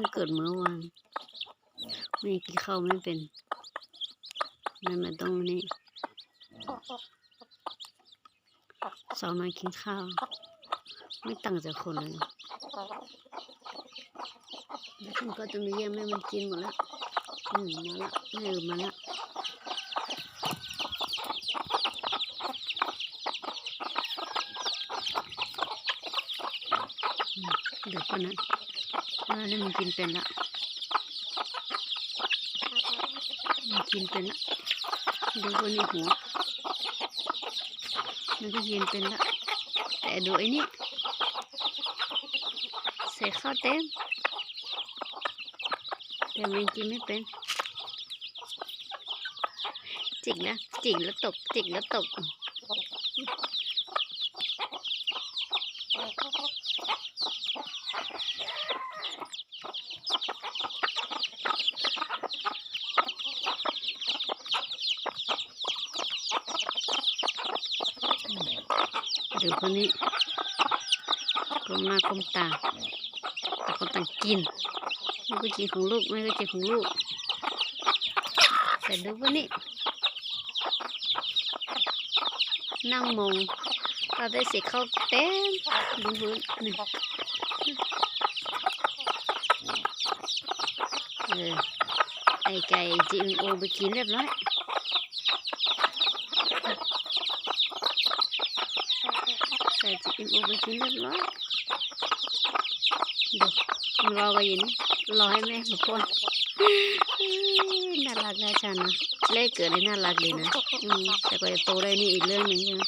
พิ่งเกิดเมื่อวานไม่กินข้าวไม่เป็นนั่นมันต้องนี่สอนมากินข้าว ไม่ต่างจากคนเลยแล้วฉันก็จะมีแย่งแม่มันกินหมดแล้วอืมมาละแม่เออมาละเดี๋ยวคนนั้น อ่านั่มันกินเป็นละมันกินเป็นละดูคนนี้หัวมันก็กินเป็นละแต่ดูไอ้นี่ใส่ข้าวเต็มแต่มันกินไม่เป็นจิกนะจิกแล้วตกจิกแล้วตก ดี๋ยวคนนี้ก้มหน้าก้มตาแต่คนต่างกินแม่ก็กินของลูกแม่ก็กินของลูกแต่ดูคนนี้นั่งมองเราได้เสียเข้าเต็มบนพื้นนี่เออไอไก่จิมโอไปกินเรียบร้อยไกินโอไปกินเรียบร้อยเดี๋ยวมันรอไปยินี่รอให้แม่มาป้อนน่ารักนะฉันนะเลขเกิดได้น่ารักดีนะแต่ก็จะโตได้นี่อีกเรื่องหนึ่งใช่ไหม